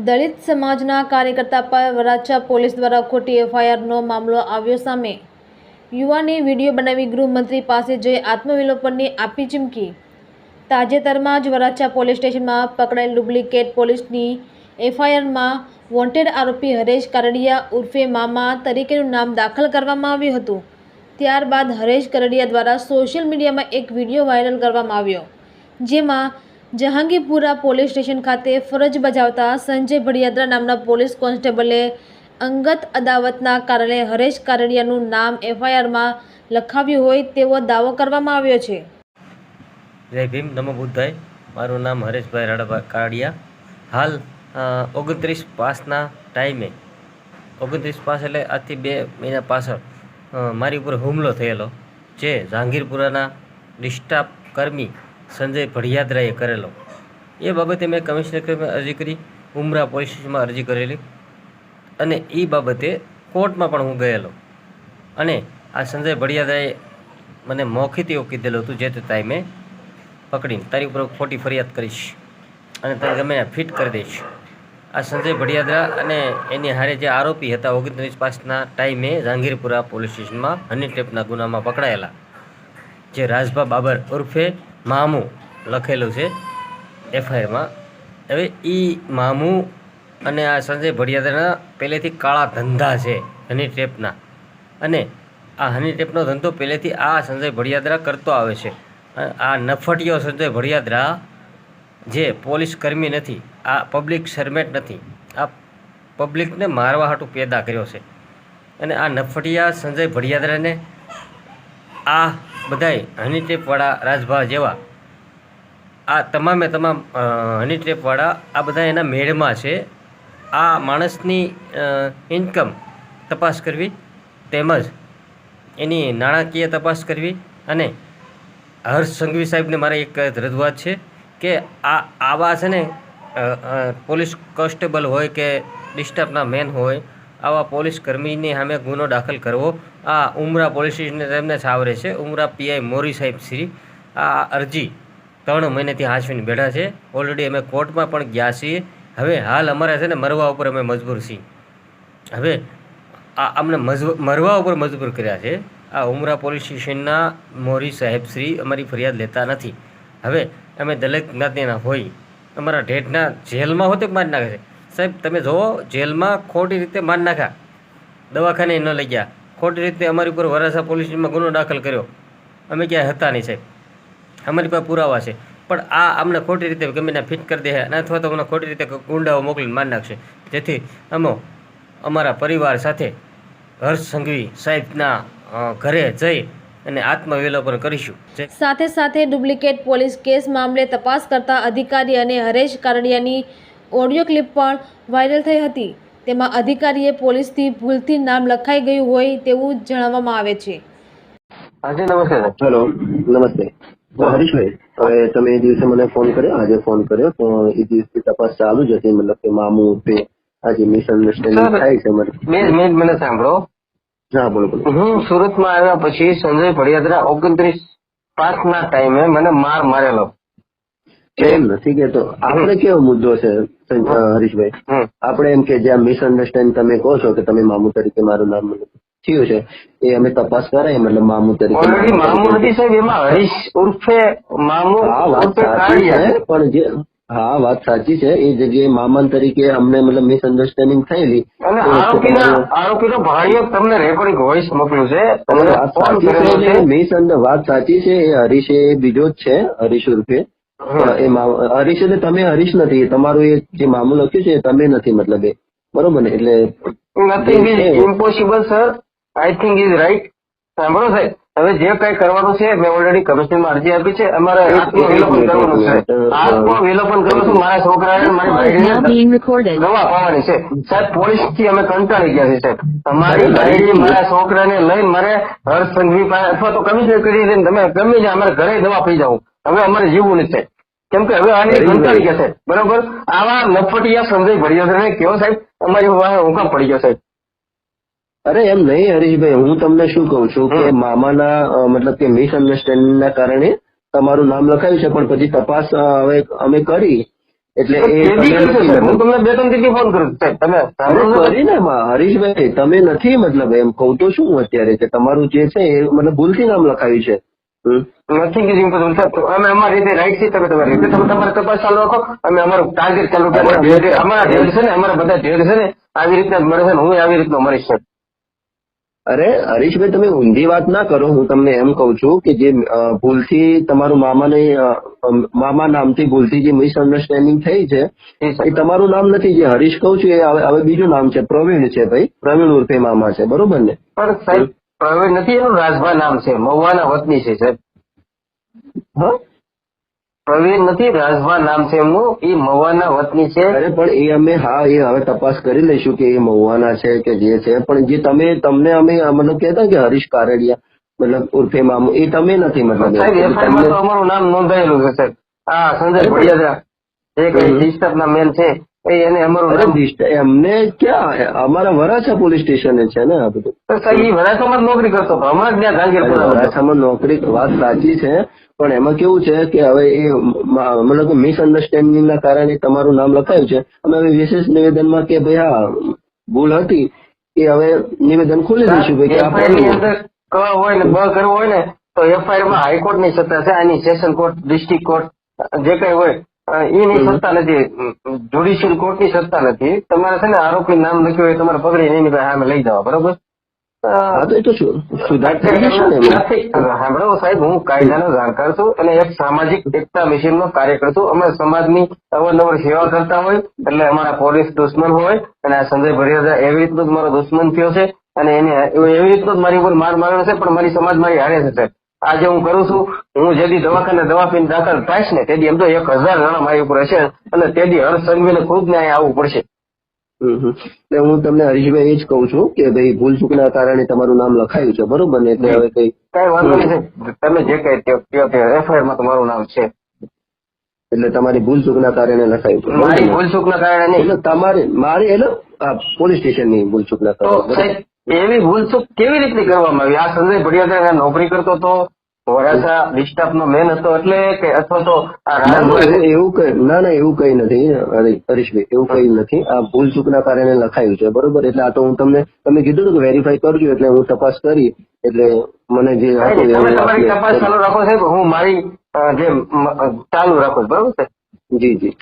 દલિત સમાજના કાર્યકર્તા પર વરાછા પોલીસ દ્વારા ખોટી એફઆઈઆરનો મામલો આવ્યો સામે. યુવાને વીડિયો બનાવી ગૃહમંત્રી પાસે જઈ આત્મવિલોપનની આપી ચીમકી. તાજેતરમાં જ વરાછા પોલીસ સ્ટેશનમાં પકડાયેલ ડુપ્લિકેટ પોલીસની એફઆઈઆરમાં વોન્ટેડ આરોપી હરેશ કારડિયા ઉર્ફે મામા તરીકેનું નામ દાખલ કરવામાં આવ્યું હતું. ત્યારબાદ હરેશ કરડિયા દ્વારા સોશિયલ મીડિયામાં એક વીડિયો વાયરલ કરવામાં આવ્યો, જેમાં જહાંગીરપુરા પોલીસ સ્ટેશન ખાતે ફરજ બજાવતા સંજય ભડિયાદરા નામના પોલીસ કોન્સ્ટેબલે અંગત અદાવતના કારણે હરેશ કારડિયાનું નામ એફઆઈઆરમાં લખાવ્યું હોય તેવો દાવો કરવામાં આવ્યો છે. જય ભીમ, નમો બુદ્ધાય. મારું નામ હરેશભાઈ રાડાભા કાળિયા હાલ ઓગણત્રીસ પાસના ટાઈમે. ઓગણત્રીસ પાસ એટલે આજથી બે મહિના પાછળ મારી ઉપર હુમલો થયેલો જે જહાંગીરપુરાના ડિસ્ટાફ કર્મી સંજય ભડિયાદરાએ કરેલો. એ બાબતે મેં કમિશનર અરજી કરી, ઉમરા પોલીસ સ્ટેશનમાં અરજી કરેલી અને એ બાબતે કોર્ટમાં પણ હું ગયેલો. અને આ સંજય ભડિયાદરાએ મને મોખિત એવું કીધેલું હતું જે તે ટાઈમે પકડીને. તારી ઉપર ખોટી ફરિયાદ કરીશ અને તને ગમે ફિટ કરી દઈશ. આ સંજય ભડિયાદરા અને એની હારે જે આરોપી હતા ઓગણત્રીસ પાસના ટાઈમે જાંગીરપુરા પોલીસ સ્ટેશનમાં હની ટેપના ગુનામાં પકડાયેલા. જે રાજભા બાબર ઉર્ફે મામુ લખેલું છે એફઆઈઆરમાં. હવે એ મામુ અને આ સંજય ભડિયાદના પહેલેથી કાળા ધંધા છે હની ટેપના. અને આ હની ટેપનો ધંધો પહેલેથી આ સંજય ભડિયાદરા કરતો આવે છે. આ નફટિયો સંજય ભડિયાદરા જે પોલીસ કર્મી નથી, આ પબ્લિક સર્મેન્ટ નથી, આ પબ્લિકને મારવા હાટું પેદા કર્યો છે. અને આ નફટિયા સંજય ભડિયાદરાને આ બધાય હની ટેપવાળા રાજભા જેવા. આ તમામે તમામ હની ટેપવાળા આ બધા એના મેળમાં છે. આ માણસની ઇન્કમ તપાસ કરવી, તેમજ એની નાણાકીય તપાસ કરવી અને હર્ષ સંઘવી સાહેબને મારે એક રજૂઆત છે કે આ, આવા છે ને પોલીસ કોન્સ્ટેબલ હોય કે ડિસ્ટર્બના મેન હોય આવા પોલીસ કર્મીની સામે ગુનો દાખલ કરવો. આ ઉમરા પોલીસ સ્ટેશને તેમને સાવરે છે. ઉમરા પીઆઈ મોરી સાહેબ શ્રી. આ અરજી ત્રણ મહિનેથી હાંસવીને બેઠા છે. ઓલરેડી અમે કોર્ટમાં પણ ગયા છીએ. હવે હાલ અમારે છે ને મરવા ઉપર અમે મજબૂર છીએ. હવે આ અમને મરવા ઉપર મજબૂર કર્યા છે. આ ઉમરા પોલીસ સ્ટેશનના મોરી સાહેબ શ્રી અમારી ફરિયાદ લેતા નથી. હવે અમે દલિત જ્ઞાતિના હોય. અમારા ઢેઠના જેલમાં હોતે મારી નાખે છે? સાહેબ, તમે જુઓ જેલમાં ખોટી રીતે માર નાખ્યા. દવાખાને ન લઈ ગયા. ખોટી રીતે અમારી ઉપર વરાસા પોલીસમાં ગુનો દાખલ કર્યો. અમે ક્યાંય હતા નહીં સાહેબ. અમારી પાસે પુરાવા છે. પણ આ અમને ખોટી રીતે ગમે ત્યાં ફિટ કરી દે અને અથવા તો અમને ખોટી રીતે ગુંડાઓ મોકલીને માર નાખશે. જેથી અમે અમારા પરિવાર સાથે હર્ષ સંઘવી સાહેબના ઘરે જઈ અને આત્મવિલોપન કરીશું. સાથે સાથે ડુપ્લિકેટ પોલીસ કેસ મામલે તપાસ કરતા અધિકારી અને હરેશ કારડિયાની ઓડિયો ક્લિપ પણ વાયરલ થઈ હતી. તેમાં અધિકારીએ પોલીસથી ભૂલથી નામ લખાઈ ગયું હોય તેવું જણાવવામાં આવે છે. આજે નમસ્તે હેલો. નમસ્તે. હરીશભાઈ. હવે તમે એ દિવસે મને ફોન કર્યો આજે ફોન કર્યો તો એ દિવસથી તપાસ ચાલુ જ હતી મતલબ કે મામુ તે આજે મિસઅન્ડરસ્ટેન્ડિંગ થાય છે મને મને સાંભળો. હા બોલો બોલો. હું સુરતમાં આવ્યા પછી સંજય ભડિયાદરા ઓગણત્રીસ પાંચના ટાઈમે મને માર મારેલો. એમ નથી કેતો આપણે કેવો મુદ્દો છે હરીશભાઈ? આપણે એમ કે જ્યાં મિસઅન્ડરસ્ટેન્ડ તમે કહો છો કે તમે મામુ તરીકે મારું નામ થયું છે એ અમે તપાસ કરાય મતલબ મામુ તરીકે મામુ નથી સાહેબ એમાં હરીશ ઉર્ફે મામુ હા વાત સાચી છે કાળિયા પણ જે હા વાત સાચી છે એ જગ્યાએ મામા તરીકે અમને મતલબ મિસઅન્ડરસ્ટેન્ડિંગ થયેલી. અને આરોપીનો ભાણિયો તમને રેકોર્ડિંગ વોઇસ મોકલ્યું છે તમને વાત ફોન સાચી છે મિસઅન્ડર મિસ વાત સાચી છે એ હરીશ એ બીજો જ છે હરીશ ઉર્ફે. હમ. એ હરીશ એટલે તમે હરીશ નથી તમારું એ જે મામું લખ્યું છે એ તમે નથી મતલબ એ. બરોબર ને? એટલે nothing is impossible sir I think is right સાંભળો સાહેબ. હવે જે કઈ કરવાનું છે મેં ઓલરેડી કમિશનમાં અરજી આપી છે. અમારે વિલોપન કરવાનું છે. એક મિનિટ. આત્મવિલોપન કરવું છું. મારા છોકરાને મારી. દવા પાવાની છે. સાહેબ પોલીસથી અમે કંટાળી ગયા છે સાહેબ. અમારી ભાઈ. મારા છોકરાને લઈને મારે હર્ષ સંઘવી પાસે અથવા તો કમિશનર કરી દઈને તમે ગમે જાય અમારે ઘરે દવા પી જાવ હવે અમારે જીવવું નથી સાહેબ. કેમ કે હવે આની કંટાળી ગયા છે. બરોબર? આવા નફટિયા સંજય ભડિયાદરાને કેવો સાહેબ. અમારી હુકમ પડી ગયો સાહેબ. અરે એમ નહીં હરીશભાઈ હું તમને શું કહું છું કે મામાના મતલબ કે મિસઅન્ડરસ્ટેન્ડિંગ ના કારણે તમારું નામ લખાયું છે પણ પછી તપાસ હવે અમે કરી. એટલે એ. હું તમને બે ત્રણ દીથી ફોન કરું તમે કરી એમાં હરીશભાઈ તમે નથી મતલબ એમ કહું તો શું અત્યારે કે તમારું જે છે એ મતલબ ભૂલથી નામ લખાયું છે? નથી કીધું પણ સર અમે અમારી રીતે રાઈટ છે તમે તમારી રીતે તમે તમારે તપાસ ચાલુ રાખો. અમે અમારું ટાર્ગેટ ચાલુ જે અમારા ઢેર છે ને અમારા બધા ઢેર છે ને આવી રીતના મળે છે ને હું આવી રીતનો મરીશ સાહેબ. અરે હરીશભાઈ તમે ઊંધી વાત ના કરો. હું તમને એમ કહું છું કે જે ભૂલથી તમારું મામાને મામા નામથી ભૂલથી જે મિસઅન્ડરસ્ટેન્ડિંગ થઈ છે એ તમારું નામ નથી. જે હરીશ કહું છું એ હવે હવે બીજું નામ છે. પ્રવીણ છે ભાઈ. પ્રવીણ ઉર્ફે મામા છે. બરોબર ને? પણ સાહેબ પ્રવીણ નથી એનું રાજભા નામ છે. મહુવાના વતની છે સાહેબ. હા? પ્રવીણ નથી રાજભા નામ છે એમનું. એ મહુવાના વતની છે. અરે પણ એ અમે હા એ હવે તપાસ કરી લઈશું કે એ મહુવાના છે કે જે છે. પણ જે તમે તમને અમે મતલબ કહેતા કે હરીશ કારડિયા મતલબ ઉર્ફે મામુ એ તમે નથી મતલબ અમારું નામ નોંધાયેલું છે સાહેબ. આ સંજય ભાઈ ભડિયાદરા જે ડિસ્ટર્બ ના મેન છે. એને અમારું નામ. એમને ક્યાં? અમારા વરાછા પોલીસ સ્ટેશને છે ને આ બધું. વરાછામાં નોકરી કરતો હમણાં ત્યાં હતો. વરાછામાં નોકરી વાત સાચી છે પણ એમાં કેવું છે કે હવે એ મતલબ મિસઅન્ડરસ્ટેન્ડિંગ ના કારણે તમારું નામ લખાયું છે. અમે હવે વિશેષ નિવેદનમાં કે ભાઈ હા ભૂલ હતી એ હવે નિવેદન ખોલી દઈશું ભાઈ કે હોય ને બ કરવું હોય ને તો એફઆઈઆરમાં હાઈકોર્ટની સત્તા છે આની સેશન કોર્ટ ડિસ્ટ્રિક્ટ કોર્ટ જે કઈ હોય. એની સત્તા નથી. જ્યુડિશિયલ કોર્ટની સત્તા નથી. તમારે છે ને આરોપી નામ લખ્યું હોય તમારે પકડીને એની પાસે સામે લઈ જવા બરોબર. સાંભળો સાહેબ હું કાયદાનો જાણકાર છું અને એક સામાજિક એકતા મિશન નો કાર્યકર છું. અમે સમાજની અવારનવાર સેવા કરતા હોય એટલે અમારા પોલીસ દુશ્મન હોય અને આ સંજય ભરિયાદા એવી રીતનો જ મારો દુશ્મન થયો છે અને એને એવી રીતનો જ મારી ઉપર માર માર્યો છે પણ મારી સમાજ મારી હારે છે સાહેબ. આજે હું કરું છું હું જેથી દવાખાને દવા પીને દાખલ થાય ને તેથી એમ તો એક હજાર નાણા મારી ઉપર હશે અને તેથી હર સંઘવીને ખુદ ને અહીંયા આવવું પડશે. એટલે હું તમને હરીશભાઈ એ જ કહું છું કે ભાઈ ભૂલ ચૂકના કારણે તમારું નામ લખાયું છે બરોબર ને? એટલે હવે કઈ કઈ વાંધો નહીં તમે જે કઈ એફઆઈઆરમાં તમારું નામ છે. એટલે તમારી ભૂલ ચૂકના કારણે લખાયું મારી ને? ભૂલ ચૂકના કારણે નહીં. તમારે મારે એટલે પોલીસ સ્ટેશનની ભૂલ ચૂકના કારણે એવી ભૂલચૂક કેવી રીતે કરવામાં આવી? આ સંજય ભડિયાદા નોકરી કરતો તો વરાછા ડિસ્ટાફ નો મેન હતો એટલે કે અથવા તો ના, ના, એવું કઈ ના ના એવું કઈ નથી. હરી- હરીશભાઈ એવું કઈ નથી. આ ભૂલ ચૂકના કારણે લખાયું છે બરોબર? એટલે આ તો હું તમને તમે કીધું હતું કે વેરીફાઈ કરજો એટલે હું તપાસ કરી એટલે મને જે હતું તપાસ ચાલુ રાખો સાહેબ. હું મારી જે ચાલુ રાખો બરોબર છે? જી જી.